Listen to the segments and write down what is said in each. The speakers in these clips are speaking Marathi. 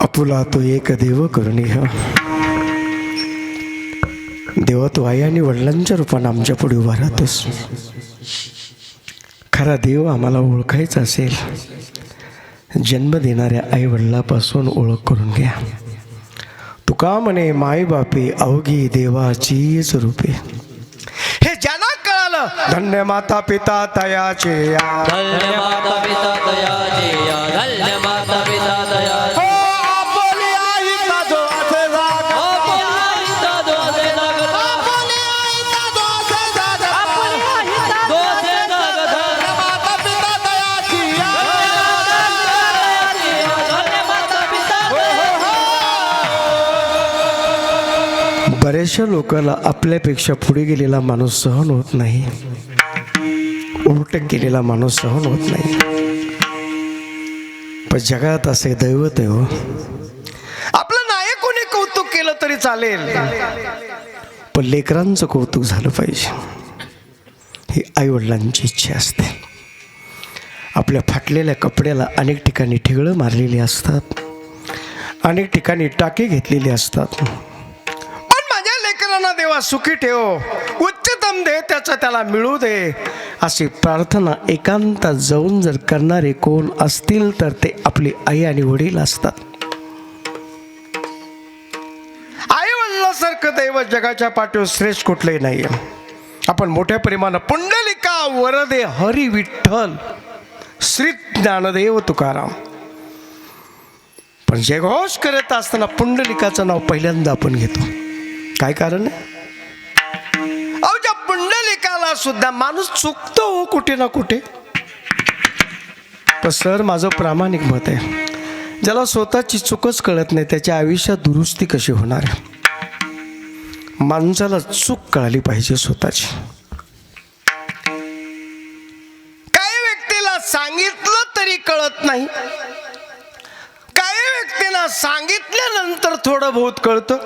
अपुला तो एक देव करुणीह. देवा तू आई आणि वडिलांच्या रूपानं आमच्या पुढे उभा राहतोस. खरा देव आम्हाला ओळखायचा असेल. जन्म देणाऱ्या आई वडिलापासून ओळख करून घ्या. तुका म्हणे माय बापे अवघी देवाचीच रूपे हे ज्यांना कळालं धन्य माता पिता तयाचे धन्य माता पिता तयाचे बऱ्याचशा लोकांना आपल्यापेक्षा पुढे गेलेला माणूस सहन होत नाही. उलट गेलेला माणूस सहन होत नाही. पण जगात असे दैवत आहे हो. आपलं नायकोने कौतुक केलं तरी चालेल. पण लेकरांचं कौतुक झालं पाहिजे. ही आईवडिलांची इच्छा असते. आपल्या फाटलेल्या कपड्याला अनेक ठिकाणी ठिगळं मारलेली असतात. अनेक ठिकाणी टाके घेतलेली असतात. सर्वांना देवा सुखी ठेव. उच्चतम दे त्याचं त्याला मिळू दे. अशी प्रार्थना एकांतात जाऊन जर करणारे कोण असतील तर ते आपली आई आणि वडील असतात. आई वडिलासारखं दैव जगाच्या पाठीवर श्रेष्ठ कुठलंही नाही आपण मोठ्या परिमाणात पुंडलिका वरदे हरी विठ्ठल श्री ज्ञानदेव तुकाराम. पण जयघोष करत असताना पुंडलिकाचं नाव पहिल्यांदा आपण घेतो. काय कारण आहे? अहो ज्या पुंडलिकाला सुद्धा माणूस चुकतो हो कुठे ना कुठे. पण सर माझं प्रामाणिक मत आहे. ज्याला स्वतःची चूकच कळत नाही त्याच्या आयुष्यात दुरुस्ती कशी होणार आहे? माणसाला चूक कळाली पाहिजे स्वतःची. काही व्यक्तीला सांगितलं तरी कळत नाही. काही व्यक्तीला सांगितल्यानंतर थोडं बहुत कळतं.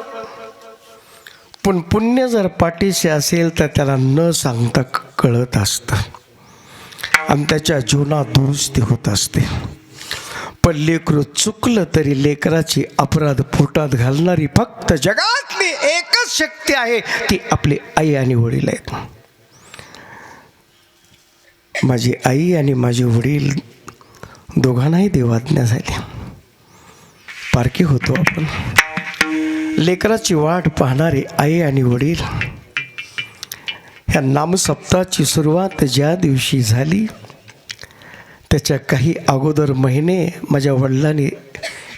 पण पुण्य जर पाठीशी असेल तर त्याला न सांगता कळत असतं. आणि त्याच्या जीवनात दुरुस्ती होत असते. पण लेकरू चुकलं तरी लेकराची अपराध पोटात घालणारी फक्त जगातली एकच शक्ती आहे ती आपली आई आणि वडील आहेत. माझी आई आणि माझे वडील दोघांनाही देवाज्ञा झाली. पारखी होतो आपण. लेकराची वाट पाहणारे आई आणि वडील. ह्या नामसप्ताची सुरुवात ज्या दिवशी झाली त्याच्या काही अगोदर महिने माझ्या वडिलांनी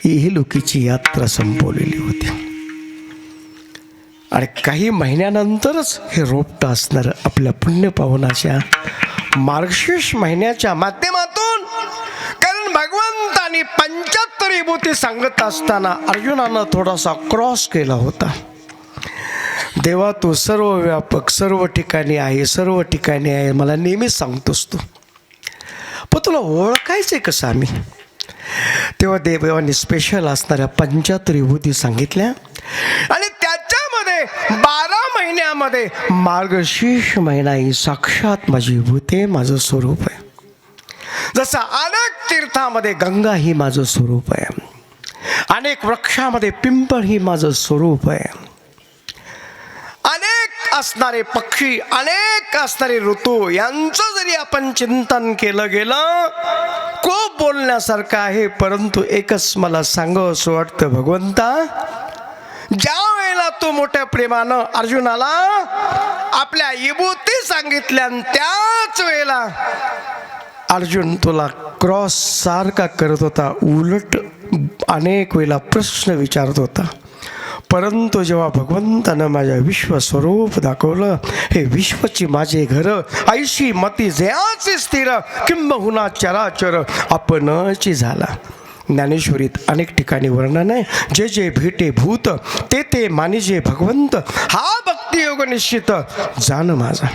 इहलोकीची यात्रा संपवलेली होती. आणि काही महिन्यानंतरच हे रोपटं असणारं आपल्या पुण्यपावनाच्या मार्गशीर्ष महिन्याच्या माध्यमातून भगवंतानी पंच्याहत्तर भूती सांगत असताना अर्जुनानं थोडासा क्रॉस केला होता. देवा तू सर्व व्यापक सर्व ठिकाणी आहे सर्व ठिकाणी आहे मला नेहमीच सांगतोस तू. पण तुला ओळखायचंय कसं आम्ही तेव्हा देवाने स्पेशल असणाऱ्या पंच्याहत्तर विभूती सांगितल्या. आणि त्याच्यामध्ये बारा महिन्यामध्ये मार्गशीर्ष महिना ही साक्षात माझी विभूती माझं स्वरूप आहे. जसं अनेक तीर्थामध्ये गंगा ही माझं स्वरूप आहे. अनेक वृक्षामध्ये पिंपळ ही माझं स्वरूप आहे. अनेक असणारे पक्षी अनेक असणारे ऋतू यांचं जरी आपण चिंतन केलं गेलं खूप बोलण्यासारखं आहे परंतु एकच मला सांग असं वाटतं भगवंता ज्या वेळेला तो मोठ्या प्रेमानं अर्जुनाला आपल्या विभूती सांगितल्या त्याच वेळेला अर्जुन तुला क्रॉस सारखा करत होता उलट अनेक वेळेला प्रश्न विचारत होता. परंतु जेव्हा भगवंतानं माझ्या विश्वस्वरूप दाखवलं हे विश्वची माझे घर ऐशी मती जयाचे स्थिर किंबहुना चराचर आपणची झाला. ज्ञानेश्वरीत अनेक ठिकाणी वर्णन आहे. जे जे भेटे भूत ते ते मानिजे भगवंत हा भक्तियोग निश्चित जाण माझा.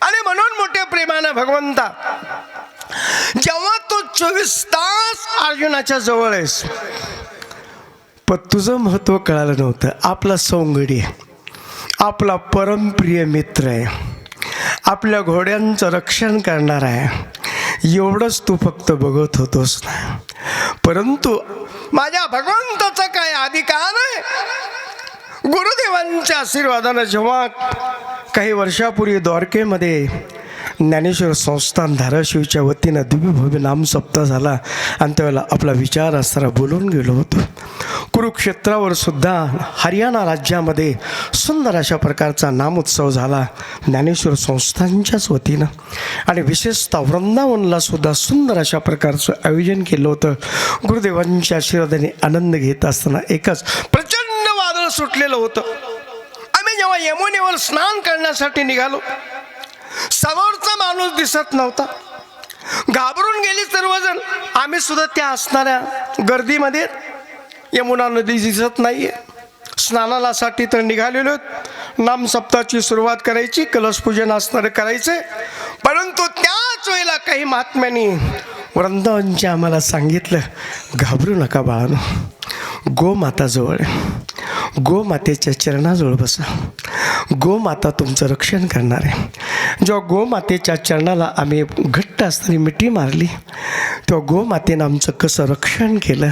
आणि म्हणून मोठ्या प्रेमानं भगवंता जेव्हा तू चोवीस तास अर्जुनाच्या जवळ आहेस पण तुझं महत्त्व कळालं नव्हतं. आपला सौंगडी आहे. आपला परमप्रिय मित्र आहे. आपल्या घोड्यांचं रक्षण करणार आहे. एवढंच तू फक्त बघत होतोस ना. परंतु माझ्या भगवंताचा काय अधिकार आहे? गुरुदेवांच्या आशीर्वादानं जेव्हा काही वर्षापूर्वी द्वारकेमध्ये ज्ञानेश्वर संस्थान धाराशिवच्या वतीनं दिव्यभव्य नाम झाला. आणि त्यावेळेला आपला विचार असताना बोलून गेलो होतो. कुरुक्षेत्रावर सुद्धा हरियाणा राज्यामध्ये सुंदर अशा प्रकारचा नामोत्सव झाला. ज्ञानेश्वर संस्थांच्याच वतीनं. आणि विशेषतः वृंदावनला सुद्धा सुंदर अशा प्रकारचं आयोजन केलं होतं. गुरुदेवांच्या आशीर्वादाने आनंद घेत असताना एकच प्रचंड वादळ सुटलेलं होतं. आम्ही जेव्हा यमुनेवर स्नान करण्यासाठी निघालो समोर माणूस दिसत नव्हता. घाबरून गेली सर्वजण. आम्ही सुद्धा त्या असणाऱ्या गर्दीमध्ये यमुना नदी दिसत नाहीये. स्नानालासाठी तर निघालेलो नामसप्ताची सुरुवात करायची कलशपूजन असणारं करायचं परंतु त्याच वेळेला काही महात्म्यांनी वृंदावनच्या आम्हाला सांगितलं घाबरू नका बाळानो. गोमाताजवळ गोमातेच्या चरणाजवळ बसा. गोमाता तुमचं रक्षण करणार. आहे जेव्हा गोमातेच्या चरणाला आम्ही घट्ट असताना मिठी मारली तेव्हा गोमातेनं आमचं कसं रक्षण केलं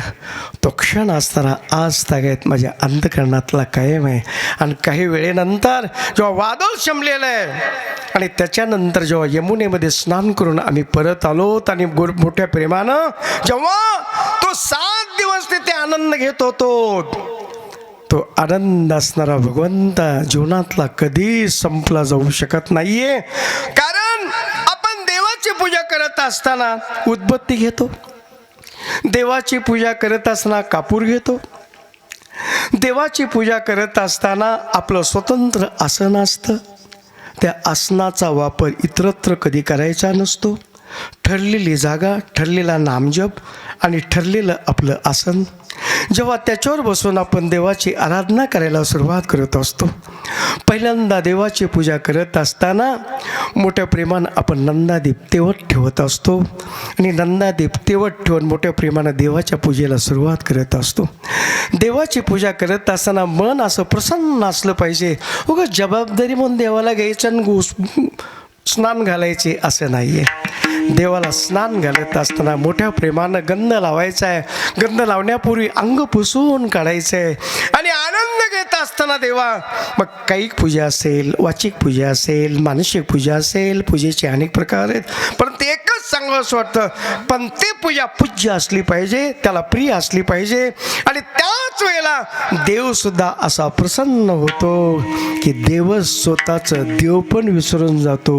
तो क्षण असताना आज तागायत माझ्या अंधकरणातला कायम आहे. आणि काही वेळेनंतर जेव्हा वादळ शमलेलं आहे आणि त्याच्यानंतर जेव्हा यमुनेमध्ये स्नान करून आम्ही परत आलो आणि गोड मोठ्या प्रेमानं जेव्हा तो सात दिवस तिथे आनंद घेत होतो तो आनंद असणारा भगवंत जीवनातला कधी संपला जाऊ शकत नाहीये. कारण आपण देवाची पूजा करत असताना उद्बत्ती घेतो. देवाची पूजा करत असताना कापूर घेतो. देवाची पूजा करत असताना आपलं स्वतंत्र आसन असतं. त्या आसनाचा वापर इतरत्र कधी करायचा नसतो. ठरलेली जागा ठरलेला नामजप आणि ठरलेलं आपलं आसन. जेव्हा त्याच्यावर बसून आपण देवाची आराधना करायला सुरुवात करत असतो. पहिल्यांदा देवाची पूजा करत असताना मोठ्या प्रेमानं आपण नंदादीप तेवत ठेवत असतो. आणि नंदादीप तेवत ठेवून मोठ्या प्रेमानं देवाच्या पूजेला सुरुवात करत असतो. देवाची पूजा करत असताना मन असं प्रसन्न असलं पाहिजे. उगं जबाबदारी म्हणून देवाला घ्यायचं आणि घुस स्नान घालायचे असं नाही आहे देवाला स्नान घालत असताना मोठ्या प्रेमानं गंध लावायचा आहे गंध लावण्यापूर्वी अंग पुसून काढायचं आहे आणि आनंद घेत असताना देवा मग कायिक पूजा असेल वाचिक पूजा असेल मानसिक पूजा असेल पूजेचे अनेक प्रकार आहेत. परंतु एकच चांगलं असं वाटतं. पण ते पूजा पूज्य असली पाहिजे त्याला प्रिय असली पाहिजे. आणि त्याच वेळेला देव सुद्धा असा प्रसन्न होतो की देव स्वतःच देव पण विसरून जातो.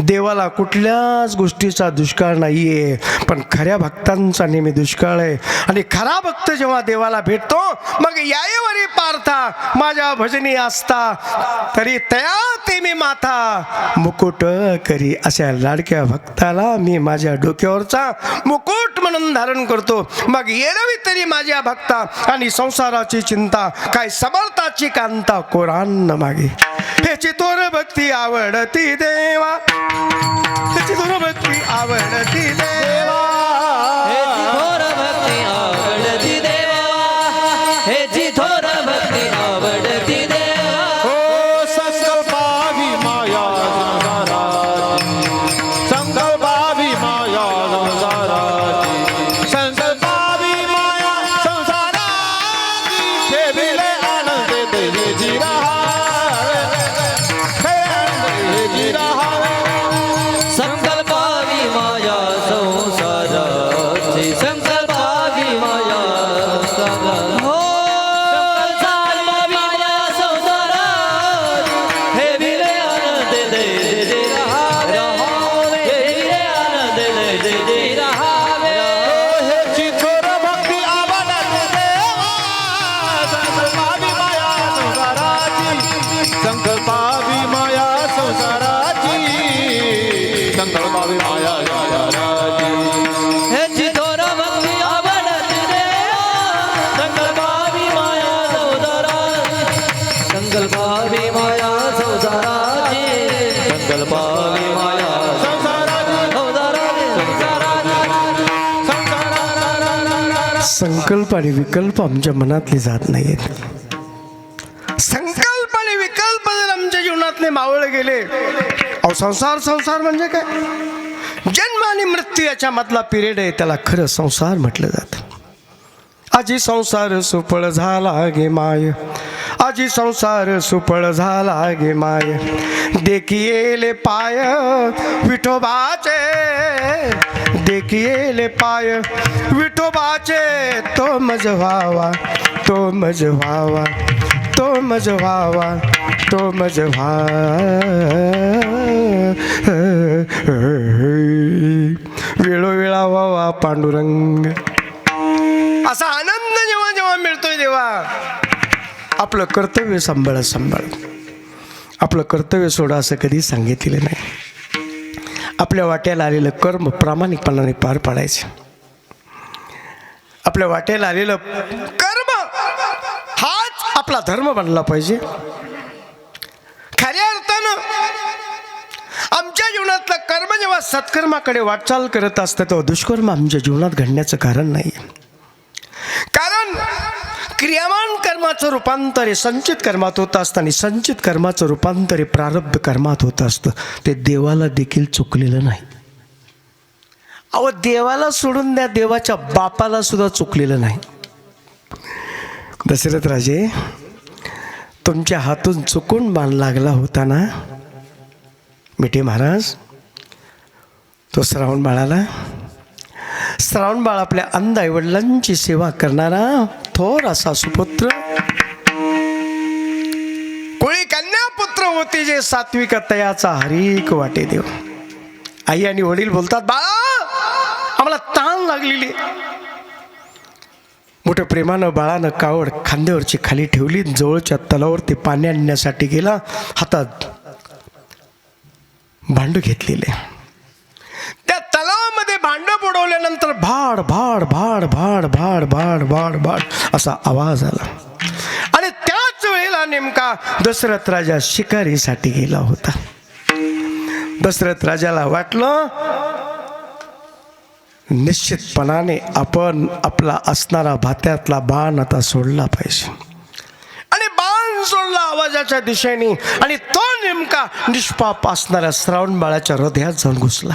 देवाला कुठल्याच गोष्टीचा दुष्काळ नाही आहे पण खऱ्या भक्तांचा नेहमी दुष्काळ आहे. आणि खरा भक्त जेव्हा देवाला भेटतो मग याईवरी पार्था माझ्या भजनी असता तरी तया ते मी माथा. मुकुट करी अशा लाडक्या भक्ताला मी माझ्या डोक्यावरचा मुकुट म्हणून धारण करतो. मग येरवी तरी माझ्या भक्ता आणि संसाराची चिंता काय समर्थाची कांता कोरान मागे. हे चितोर भक्ती आवडती देवा. ह्याची चितोर भक्ती आवडती देवा. संकल्प आणि विकल्प आमच्या मनातले जात नाहीत. संकल्प आणि विकल्प जर आमच्या जीवनातले मावळे गेले अहो संसार संसार म्हणजे काय? जन्म आणि मृत्यू याच्या मधला पिरियड आहे त्याला खरं संसार म्हटलं जातं. आजी संसार सुफळ झाला गे माय. आजी संसार सुफळ झाला गे माय. देखिले पाय विठोबाचे देखिएले पाय विठोबाचे तो मज व्हावा तो मज व्हावा तो मज व्हावा तो मज व्हा वेळोवेळा व्हावा पांडुरंग. असा आनंद जेव्हा जेव्हा मिळतोय देवा आपलं कर्तव्य सांभाळ सांभाळ. आपलं कर्तव्य सोडा असं कधी सांगितलेलं नाही. आपल्या वाट्याला आलेलं कर्म प्रामाणिकपणाने पार पाडायचे. आपल्या वाट्याला आलेलं कर्म हाच आपला धर्म बनला पाहिजे. खऱ्या अर्थानं आमच्या जीवनातलं कर्म जेव्हा सत्कर्माकडे वाटचाल करत असतं तेव्हा दुष्कर्म आमच्या जीवनात घडण्याचं कारण नाही कारण क्रियामान कर्माचं रूपांतर हे संचित कर्मात होत असतं आणि संचित कर्माचं रूपांतर हे प्रारब्ध कर्मात होत असतं. ते देवाला देखील चुकलेलं नाही. अहो देवाला सोडून द्या देवाच्या बापाला सुद्धा चुकलेलं नाही. दशरथ राजे तुमच्या हातून चुकून बाण लागला होता ना मिठे महाराज तो श्रावण बाळाला श्रावण बाळ आपल्या अंध आईवडिलांची सेवा करणारा थोरासा सुपुत्र कोळी कन्या पुत्र होते जे सात्विक तयाचा हरीक वाटे देव आई आणि वडील बोलतात बाळा आम्हाला ताण लागलेली मोठ्या प्रेमानं बाळानं कावड खांद्यावरची खाली ठेवली जवळच्या तलावर ते पाणी आणण्यासाठी गेला हातात भांड घेतलेले. त्या भाड भाड भाड भाड भाड भाड भाड भाड असा आवाज आला. आणि त्याच वेळेला नेमका दशरथ राजा शिकारीसाठी गेला होता. दशरथ राजाला वाटलं निश्चितपणाने आपण आपला असणारा भात्यातला बाण आता सोडला पाहिजे. आणि बाण सोडला आवाजाच्या दिशेने आणि तो नेमका निष्पाप असणाऱ्या श्रावण बाळाच्या हृदयात जाऊन घुसला.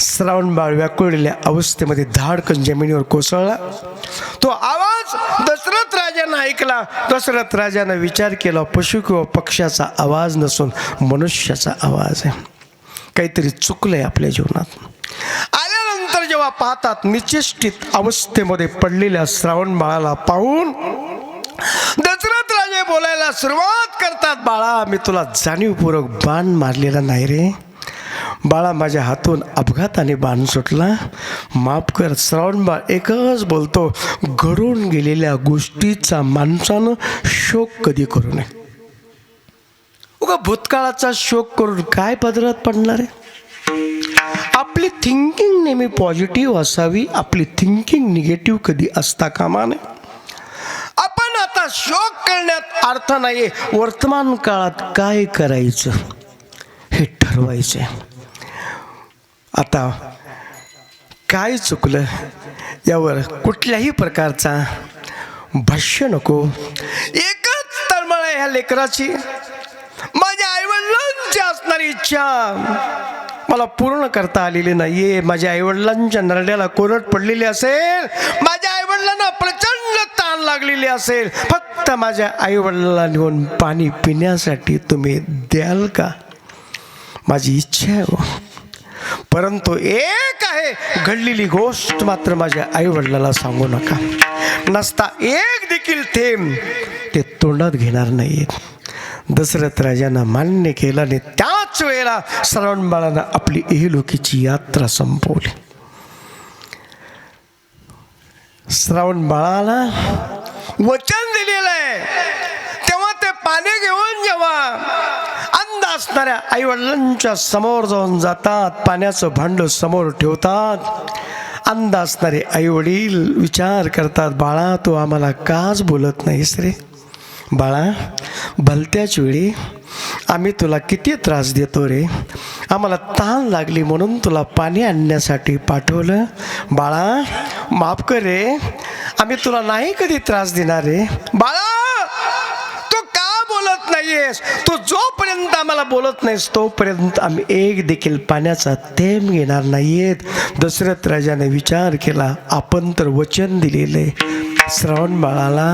श्रावण बाळ व्याकुळलेल्या अवस्थेमध्ये धाडकन जमिनीवर कोसळला. तो आवाज दशरथ राजानं ऐकला. दशरथ राजानं विचार केला पशु किंवा पक्ष्याचा आवाज नसून मनुष्याचा आवाज आहे. काहीतरी चुकलंय आपल्या जीवनात. आल्यानंतर जेव्हा पाहतात निचेष्टित अवस्थेमध्ये पडलेल्या श्रावण बाळाला पाहून दशरथ राजे बोलायला सुरुवात करतात बाळा मी तुला जाणीवपूर्वक बाण मारलेला नाही रे. बाळा माझ्या हातून अपघाताने बाण सुटला. माफ कर श्रावण बाळ एकच बोलतो घडून गेलेल्या गोष्टीचा माणसानं शोक कधी करू नये. उगा भूतकाळाचा शोक करून काय पदरात पडणार आहे? आपली थिंकिंग नेहमी पॉझिटिव्ह असावी आपली थिंकिंग निगेटिव्ह कधी असता कामा नये. आपण आता शोक करण्यात अर्थ नाही वर्तमान काळात काय करायचं हे ठरवायचं आता काय चुकलं? यावर कुठल्याही प्रकारचा भाष्य नको. एकच तळमळ ह्या लेकराची. माझ्या आईवडिलांची असणारी इच्छा. मला पूर्ण करता आलेली नाहीये. माझ्या आईवडिलांच्या नरड्याला कोरड पडलेली असेल. माझ्या आईवडिलांना प्रचंड ताण लागलेली असेल. फक्त माझ्या आईवडिलांना नेऊन पाणी पिण्यासाठी तुम्ही द्याल का? माझी इच्छा आहे हो. परंतु एक आहे घडलेली गोष्ट मात्र माझ्या आईवडिलाला सांगू नका. नसता एक देखील थेंब ते तोंडात घेणार नाहीत. दशरथ राजानं मान्य केलं आणि त्याच वेळेला श्रावण बाळानं आपली इहलोकीची यात्रा संपवली. श्रावण बाळाला वचन दिलेलं आहे. तेव्हा ते पाणी घेऊन जेव्हा असणाऱ्या आई वडिलांच्या समोर जाऊन जातात पाण्याचं भांड समोर ठेवतात. अंध असणारे आई वडील विचार करतात बाळा तू आम्हाला काच बोलत नाहीस रे. बाळा भलत्याच वेळी आम्ही तुला किती त्रास देतो रे. आम्हाला ताण लागली म्हणून तुला पाणी आणण्यासाठी पाठवलं. बाळा माफ कर रे. आम्ही तुला नाही कधी त्रास देणार रे. बाळा बोलत नाहीयेस. तू जोपर्यंत आम्हाला बोलत नाहीस तोपर्यंत आम्ही एक देखील पाण्याचा थेंब घेणार नाहीयेत. दशरथ राजाने विचार केला आपण तर वचन दिलेले श्रावण बाळाला.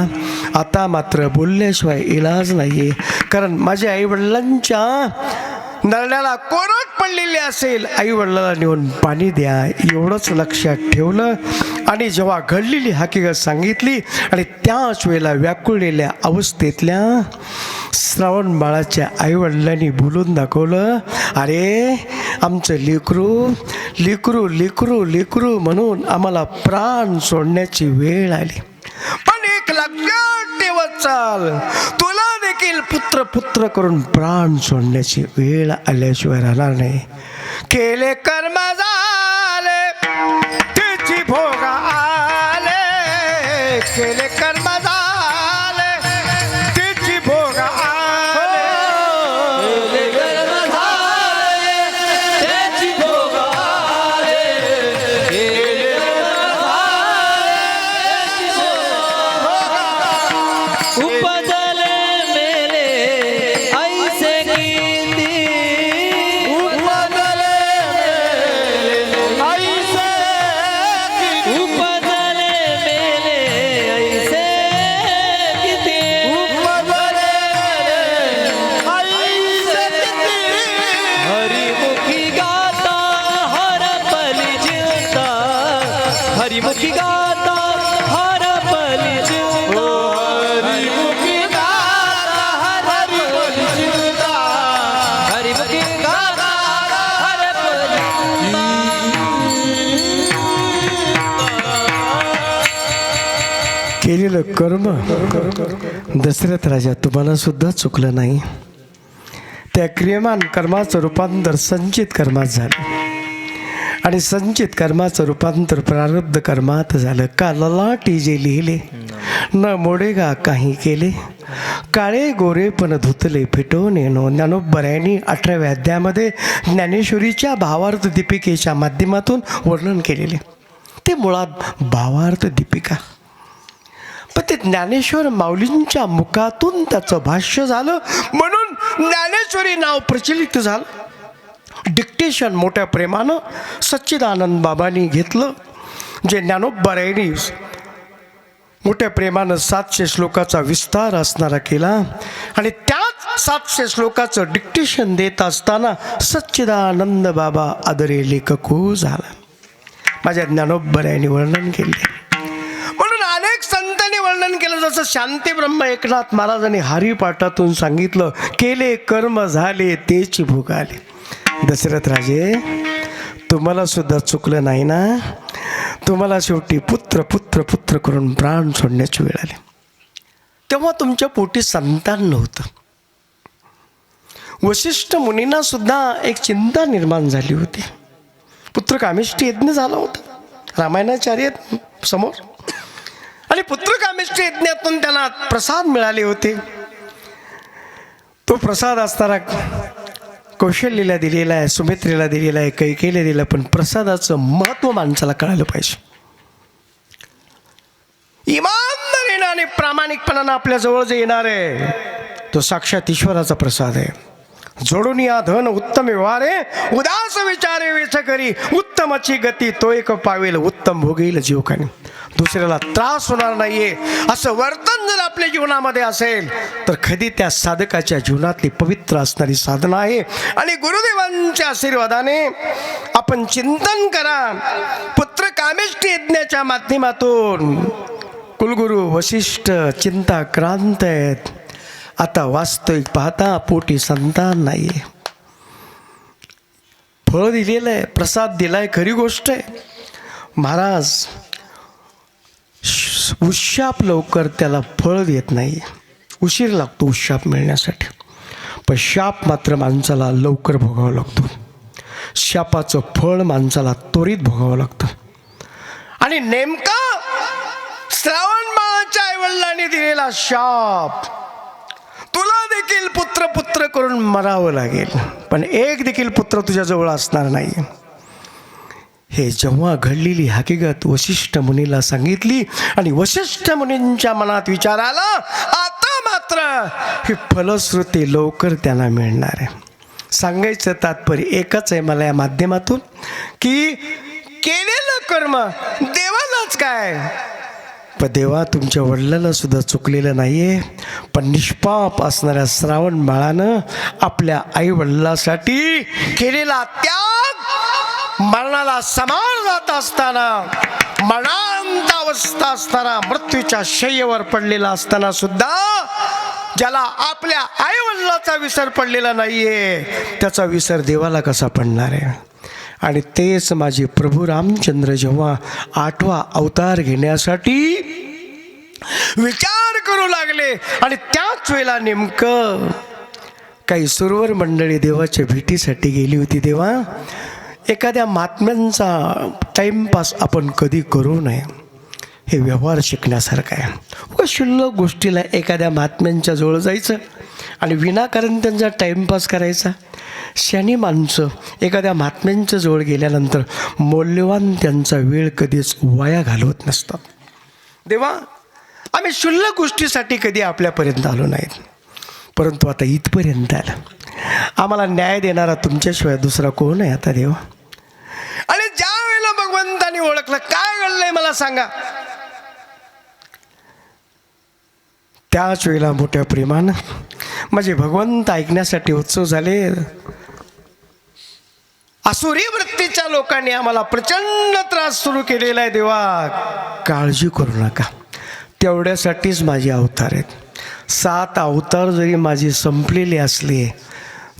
आता मात्र बोलल्याशिवाय इलाज नाहीये. कारण माझ्या आईवडिलांच्या नरड्याला कोरट पडलेली असेल आई वडिलाला नेऊन पाणी द्या एवढंच लक्षात ठेवलं. आणि जेव्हा घडलेली हकीकत सांगितली आणि त्याच वेळेला व्याकुळलेल्या अवस्थेतल्या श्रावण बाळाच्या आईवडिलांनी बोलून दाखवलं अरे आमचं लेकरू लेकरू लेकरू लेकरू म्हणून आम्हाला प्राण सोडण्याची वेळ आली. पण एक लक्षात देवत चाल. तुला देखील पुत्र पुत्र करून प्राण सोडण्याची वेळ आल्याशिवाय राहणार नाही. केले कर्म झाले. त्याची भोग दशरथ राजा तुम्हाला सुद्धा चुकलं नाही. त्या क्रियमान कर्माचं रूपांतर संचित कर्मात झालं. आणि संचित कर्माचं रूपांतर प्रारब्ध कर्मात झालं. का ललाटी जे लिहिले न मोडेगा काही केले काळे गोरे पण धुतले फिटवून येणो ज्ञानोबऱ्यांनी अठराव्या अध्यायामध्ये ज्ञानेश्वरीच्या भावार्थ दीपिकेच्या माध्यमातून वर्णन केलेले. ते मुळात भावार्थ दीपिका. पण ते ज्ञानेश्वर माऊलींच्या मुखातून त्याचं भाष्य झालं. म्हणून ज्ञानेश्वरी नाव प्रचलित झालं. डिक्टेशन मोठ्या प्रेमानं सच्चिदानंद बाबांनी घेतलं. जे ज्ञानोबरायणी मोठ्या प्रेमानं सातशे श्लोकाचा विस्तार असणारा केला. आणि त्याच सातशे श्लोकाचं डिक्टेशन देत असताना सच्चिदानंद बाबा आदरे लेखकू झाला. माझ्या ज्ञानोबरायांनी वर्णन केले. अनेक संतांनी वर्णन केलं. जसं शांती ब्रह्म एकनाथ महाराजांनी हरिपाठातून सांगितलं केले कर्म झाले तेची भूक आले. दशरथ राजे तुम्हाला सुद्धा चुकलं नाही ना? तुम्हाला शेवटी पुत्र पुत्र पुत्र करून प्राण सोडण्याची वेळ आली. तेव्हा तुमच्या पोटी संतान नव्हतं. वशिष्ठ मुनींना सुद्धा एक चिंता निर्माण झाली होती. पुत्र कामिष्टी यज्ञ झाला होता. रामायणाचार्य समोर. आणि पुत्रकामेष्टी यज्ञातून त्यांना प्रसाद मिळाले होते. तो प्रसाद असताना कौशल्यला दिलेला आहे सुमित्रेला दिलेला आहे कैकेला दिला पण प्रसादाचं महत्त्व माणसाला कळायला पाहिजे. इमानदारीनं आणि प्रामाणिकपणानं आपल्या जवळ जे येणार आहे तो साक्षात ईश्वराचा प्रसाद आहे. जोडून या धन उत्तम व्यवहारे उदास विचारे वेच करी उत्तमाची गती तो एक पावेल उत्तम भोगेल जीवकाने. दुसऱ्याला त्रास होणार नाहीये असं वर्तन जर आपल्या जीवनामध्ये असेल तर कधी त्या साधकाच्या जीवनातली पवित्र असणारी साधना आहे. आणि गुरुदेवांच्या आशीर्वादाने आपण चिंतन करा. पुत्र कामेष्टी यज्ञाच्या माध्यमातून कुलगुरू वशिष्ठ चिंता क्रांत आहेत. आता वास्तविक पाहता पोटी संतान नाही आहे फळ दिलेलं आहे प्रसाद दिलाय खरी गोष्ट आहे. महाराज उशाप लवकर त्याला फळ देत नाही उशीर लागतो उशाप मिळण्यासाठी. पण शाप मात्र माणसाला लवकर भोगावं लागतो. शापाचं फळ माणसाला त्वरित भोगावं लागतं. आणि नेमका श्रावण माळाच्या आईवडिलांनी दिलेला शाप तुला देखील पुत्र पुत्र करून मरावं लागेल. पण एक देखील पुत्र तुझ्याजवळ असणार नाही. हे जेव्हा घडलेली हकीकत वशिष्ठ मुनीला सांगितली आणि वशिष्ठ मुनींच्या मनात विचार आला आता मात्र ही फलश्रुती लवकर त्यांना मिळणार आहे. सांगायचं तात्पर्य एकच आहे मला या माध्यमातून की केलेलं कर्म देवालाच काय? पण देवा तुमच्या वडिलांनासुद्धा सुद्धा चुकलेलं आहे पण निष्पाप असणाऱ्या श्रावण बाळानं आपल्या आई वडिलासाठी केलेला त्याग मरणाला समान जात असताना मरणांत अवस्था असताना मृत्यूच्या शय्येवर पडलेला असताना सुद्धा ज्याला आपल्या आई वडिलाचा विसर पडलेला नाहीये त्याचा विसर देवाला कसा पडणार आहे? आणि तेच माझे प्रभू रामचंद्र जेव्हा आठवा अवतार घेण्यासाठी विचार करू लागले आणि त्याच वेळेला नेमकं काही सुरवर मंडळी देवाच्या भेटीसाठी गेली होती देवा. एखाद्या महात्म्यांचा टाईमपास आपण कधी करू नये. हे व्यवहार शिकण्यासारखं आहे. व शुल्लक गोष्टीला एखाद्या महात्म्यांच्या जवळ जायचं आणि विनाकारण त्यांचा टाईमपास करायचा. शनी माणसं एखाद्या महात्म्यांच्या जवळ गेल्यानंतर मौल्यवान त्यांचा वेळ कधीच वाया घालवत नसतात. देवा आम्ही शुल्लक गोष्टीसाठी कधी आपल्यापर्यंत आलो नाहीत. परंतु आता इथपर्यंत आलं. आम्हाला न्याय देणारा तुमच्याशिवाय दुसरा कोण आहे आता देवा? आणि ज्या वेळेला भगवंतानी ओळखलं काय घडलंय मला सांगा? त्याच वेळेला मोठ्या प्रेमानं म्हणजे भगवंत ऐकण्यासाठी उत्सव झाले. असुरी वृत्तीच्या लोकांनी आम्हाला प्रचंड त्रास सुरू केलेला आहे देवा. काळजी करू नका. तेवढ्यासाठीच माझे अवतार आहेत. सात अवतार जरी माझी संपलेली असले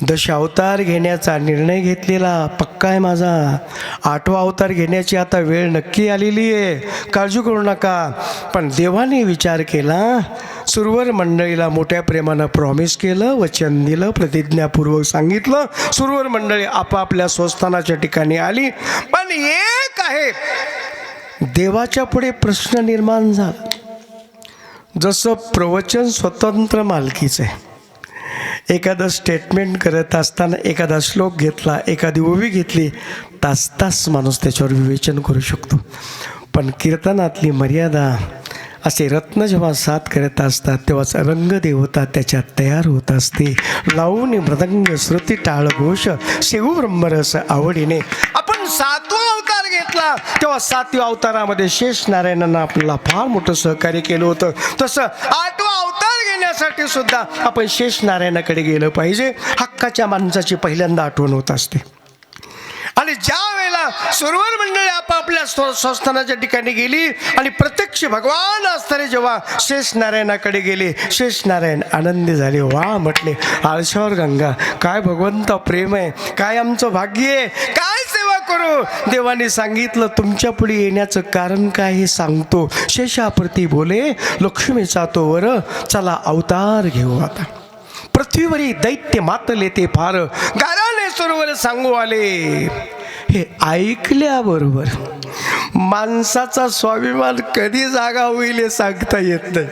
दशावतार घेण्याचा निर्णय घेतलेला पक्का आहे माझा. आठवा अवतार घेण्याची आता वेळ नक्की आलेली आहे. काळजी करू नका. पण देवाने विचार केला सुरवर मंडळीला मोठ्या प्रेमानं प्रॉमिस केलं वचन दिलं प्रतिज्ञापूर्वक सांगितलं. सुरवर मंडळी आपापल्या स्वस्थानाच्या ठिकाणी आली. पण एक आहे देवाच्या पुढे प्रश्न निर्माण झाला. जसं प्रवचन स्वतंत्र मालकीचं आहे. एखादं स्टेटमेंट करत असताना एखादा श्लोक घेतला एखादी ओवी घेतली तास तास माणूस त्याच्यावर विवेचन करू शकतो. पण कीर्तनातली मर्यादा असे रत्न जेव्हा साथ करत असतात तेव्हाच रंगदेवता त्याच्यात तयार होत असते. लावून मृदंग श्रुती टाळ घोष शिव ब्रह्मरस आवडीने. आपण सातवा अवतार घेतला तेव्हा सातव्या अवतारामध्ये शेष नारायणांना आपल्याला फार मोठं सहकार्य केलं होतं. तसं आठ अवतार सुद्धा आपण शेष नारायणाकडे गेलं पाहिजे. हक्काच्या माणसाची पहिल्यांदा आठवण होत असते. आणि ज्या वेळेला सुरवर मंडळी आपापल्या स्व- स्वस्थानाच्या ठिकाणी गेली आणि प्रत्यक्ष भगवान असताना जेव्हा शेष नारायणाकडे गेले शेष नारायण आनंदी झाले. वा म्हटले आळशावर गंगा काय भगवंत प्रेम आहे काय आमचं भाग्य आहे काय करू. देवाने सांगितलं तुमच्यापुढे येण्याचं कारण काय हे सांगतो. शेषाप्रती बोले लक्ष्मीचा तो वर. चला अवतार घेऊ आता. पृथ्वीवरी दैत्य मातले ते फार. गाराने सरोवर सांगू आले. हे ऐकल्याबरोबर माणसाचा स्वाभिमान कधी जागा होईल हे सांगता येत नाही.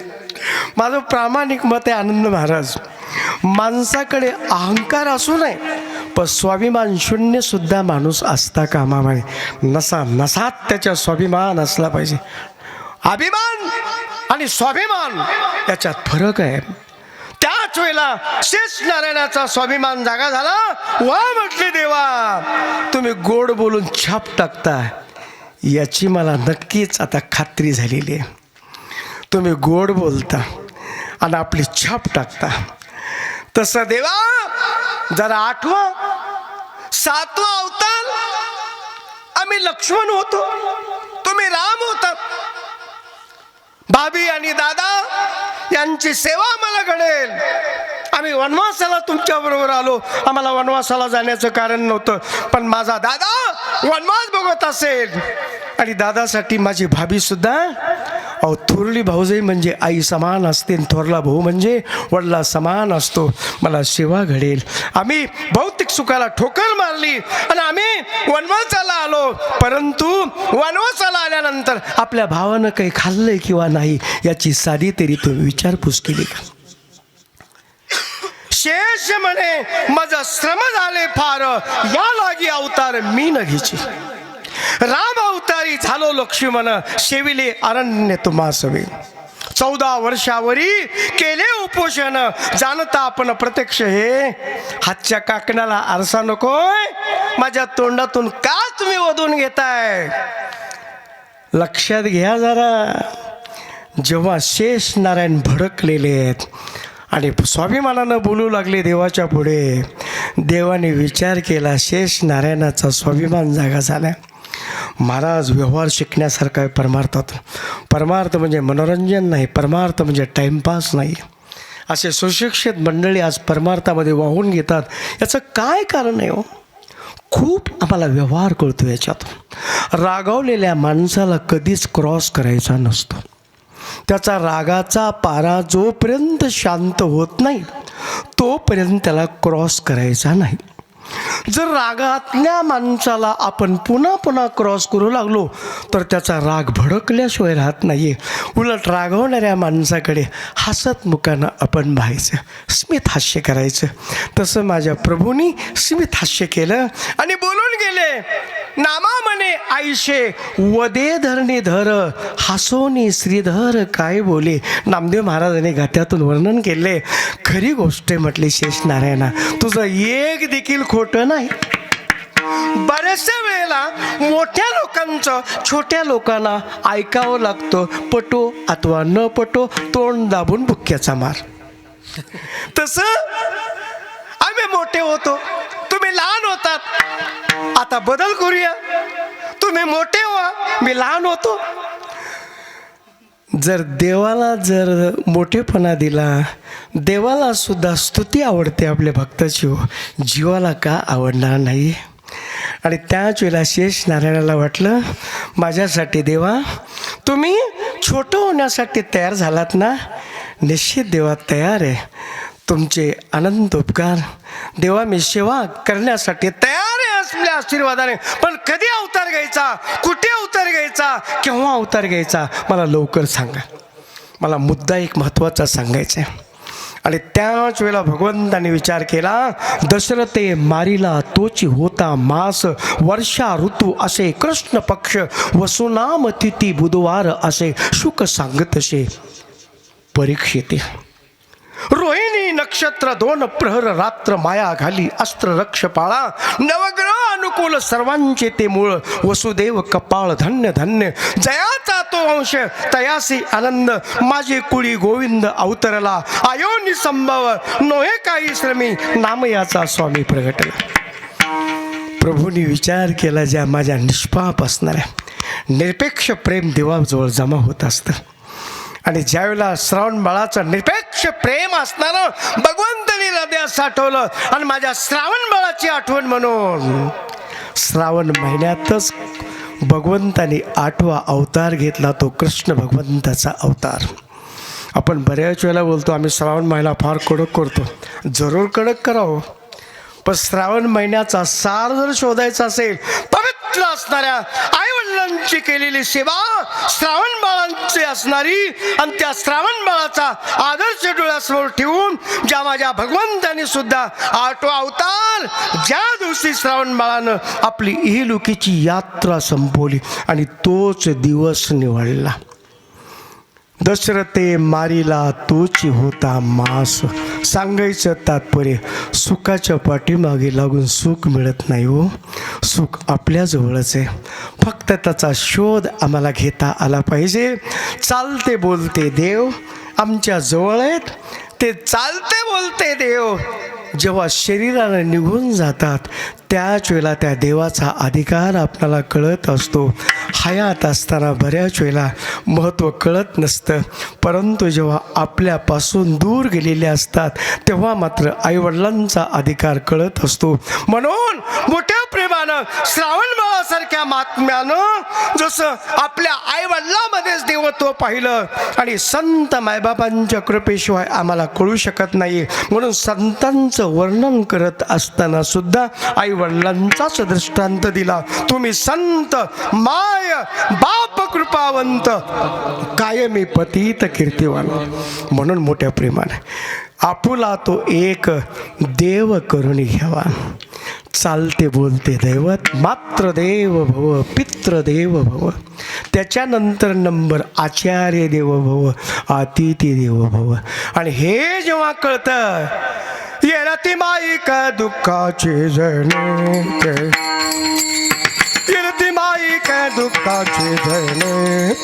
माझं प्रामाणिक मत आहे आनंद महाराज. माणसाकडे अहंकार असू नये पण स्वाभिमान शून्यसुद्धा माणूस असता कामा नये नसा नसात त्याच्या स्वाभिमान असला पाहिजे. अभिमान आणि स्वाभिमान याच्यात फरक आहे. त्याच वेळेला शेष नारायणाचा स्वाभिमान जागा झाला. वा म्हटले देवा तुम्ही गोड बोलून छाप टाकता याची मला नक्कीच आता खात्री झालेली आहे. तुम्ही गोड बोलता आणि आपली छाप टाकता. तसं देवा जरा आठवा सातवा अवतार आम्ही लक्ष्मण होतो. तुम्ही राम होता. भाभी आणि दादा यांची सेवा आम्हाला घडेल. आम्ही वनवासाला तुमच्या बरोबर आलो. आम्हाला वनवासाला जाण्याचं कारण नव्हतं. पण माझा दादा वनवास बघत असेल. आणि दादासाठी माझी भाभी सुद्धा अहो थोरली भाऊजाई म्हणजे आई समान असते थोरला भाऊ म्हणजे वडला समान असतो. मला सेवा घडेल. आम्ही भौतिक सुखाला ठोकर मारली आणि आम्ही वनवासाला आलो. परंतु वनवासाला आल्यानंतर आपल्या भावानं काही खाल्लंय किंवा नाही याची साधी तरी तुम्ही विचारपूस केली का? शेष म्हणे माझं श्रम झाले फार या लागी अवतार मी न घेची राम अवतारी झालो लक्ष्मण शेविले अरण्य तुम्हा सवे. चौदा वर्षावरी केले उपोषण जाणता आपण प्रत्यक्ष हे. हातच्या काकणाला आरसा नकोय माझ्या तोंडातून का तुम्ही ओधून घेताय? लक्षात घ्या जरा. जेव्हा शेष नारायण भडकलेले आहेत आणि स्वाभिमानानं बोलू लागले देवाच्या पुढे. देवाने विचार केला शेष नारायणाचा स्वाभिमान जागा झाला. महाराज व्यवहार शिकण्यासारखा आहे परमार्थात. परमार्थ म्हणजे मनोरंजन नाही परमार्थ म्हणजे टाईमपास नाही. असे सुशिक्षित मंडळी आज परमार्थामध्ये वाहून घेतात. याचं काय कारण आहे हो? खूप आम्हाला व्यवहार कळतो याच्यात. रागावलेल्या माणसाला कधीच क्रॉस करायचा नसतो. त्याचा रागाचा पारा जोपर्यंत शांत होत नाही तोपर्यंत त्याला क्रॉस करायचा नाही. जर रागातल्या माणसाला आपण पुन्हा पुन्हा क्रॉस करू लागलो तर त्याचा राग भडकल्याशिवाय राहत नाही उलट रागवणाऱ्या माणसाकडे हसत मुखानं आपण पाहायचं. स्मित हास्य करायचं. तसं माझ्या प्रभूंनी स्मित हास्य केलं आणि बोलून गेले नामा म्हणे आईशे वदे धरणे धर हसोनी श्रीधर काय बोले. नामदेव महाराजांनी गात्यातून वर्णन केले. खरी गोष्ट म्हटली शेष नारायणा तुझं एक देखील खोटं नाही. बऱ्याचशा वेळेला मोठ्या लोकांचं छोट्या लोकांना ऐकावं लागतं. पटो अथवा न पटो तोंड दाबून बुक्क्याचा मार. तसं आम्ही मोठे होतो. तुम्ही लहान होतात. आता बदल करूया. तुम्ही मोठे व्हा मी लहान होतो. जर देवाला जर मोठेपणा दिला देवाला सुद्धा स्तुती आवडते आपल्या भक्ताची. हो जीवाला का आवडणार नाही? आणि त्याच वेळेला शेष नारायणाला वाटलं माझ्यासाठी देवा तुम्ही छोटं होण्यासाठी तयार झालात ना? निश्चित देवा तयार आहे. तुमचे अनंत उपकार. देवा मी सेवा करण्यासाठी तयार आहे असल्या आशीर्वादाने. पण कधी अवतार घ्यायचा? कुठे अवतार घ्यायचा? केव्हा अवतार घ्यायचा? मला लवकर सांगा. मला मुद्दा एक महत्त्वाचा सांगायचा आहे. आणि त्याच वेळेला भगवंताने विचार केला दशरथे मारिला तोची होता मास वर्षा ऋतू असे कृष्ण पक्ष वसुनाम तिथी बुधवार असे शुक सांगतसे. परीक्षिते. रोहिणी नक्षत्र दोन प्रहर रात्र माया घाली अस्त्र रक्ष पाळा नवग्रह अनुकूल सर्वांचे ते मूळ. वसुदेव कपाळ धन्य धन्य. जयाचा तो अंश तयासी आनंद. माझे कुळी गोविंद अवतरला. आयोनी संभव नोहे काही श्रमी. नाम याचा स्वामी प्रगटला. प्रभूंनी विचार केला ज्या माझ्या निष्पाप असणाऱ्या. निरपेक्ष प्रेम देवाजवळ जमा होत असतं. आणि ज्यावेळेला श्रावण बाळाचं निरपेक्ष प्रेम असणारं भगवंतनी हृदयात साठवलं. आणि माझ्या श्रावण बाळाची आठवण म्हणून. श्रावण महिन्यातच भगवंतानी आठवा अवतार घेतला तो कृष्ण भगवंताचा अवतार. आपण बऱ्याच वेळेला बोलतो आम्ही श्रावण महिना फार कडक करतो. जरूर कडक करावं. पण श्रावण महिन्याचा सार जर शोधायचा असेल पवित्र असणाऱ्या आई वडिलांची केलेली सेवा श्रावण बाळांची असणारी आणि त्या श्रावण बाळाचा आदर्श डोळ्यासमोर ठेवून ज्या माझ्या भगवंतांनी सुद्धा आटो अवतार ज्या दिवशी श्रावण बाळानं आपली इहलुकीची यात्रा संपवली आणि तोच दिवस निवडला. दशरथे मारीला तोची होता मास. सांगायचं तात्पर्य सुखाच्या पाठीमागे लागून सुख मिळत नाही हो. सुख आपल्याजवळच आहे. फक्त त्याचा शोध आम्हाला घेता आला पाहिजे. चालते बोलते देव आमच्या जवळ आहेत. ते चालते बोलते देव. जेव्हा शरीराला निघून जातात त्याच वेळेला त्या देवाचा अधिकार आपल्याला कळत असतो. हयात असताना बऱ्याच वेळेला महत्त्व कळत नसतं. परंतु जेव्हा आपल्यापासून दूर गेलेले असतात तेव्हा मात्र आईवडिलांचा अधिकार कळत असतो. म्हणून मोठ्या प्रेमानं श्रावण बाळासारख्या महात्म्यानं जसं आपल्या आईवडिलामध्येच देवत्व पाहिलं आणि संत मायबाबांच्या कृपेशिवाय आम्हाला कळू शकत नाही म्हणून संतांचं वर्णन करत असताना सुद्धा आई वडिलांचाच दृष्टांत दिला. तुम्ही संत माय बाप कृपावंत. कायमी पतीत कीर्तिवान. म्हणून मोठ्या प्रेमाने. आपुला तो एक देव करून घ्यावा. चालते बोलते दैवत मात्र देव भव पित्र देव भव. त्याच्यानंतर नंबर आचार्य देव भव अतिथी देव भव. आणि हे जेव्हा कळतं येरती माई का दुःखाचे जणे येरती माई का दुःखाचे जणे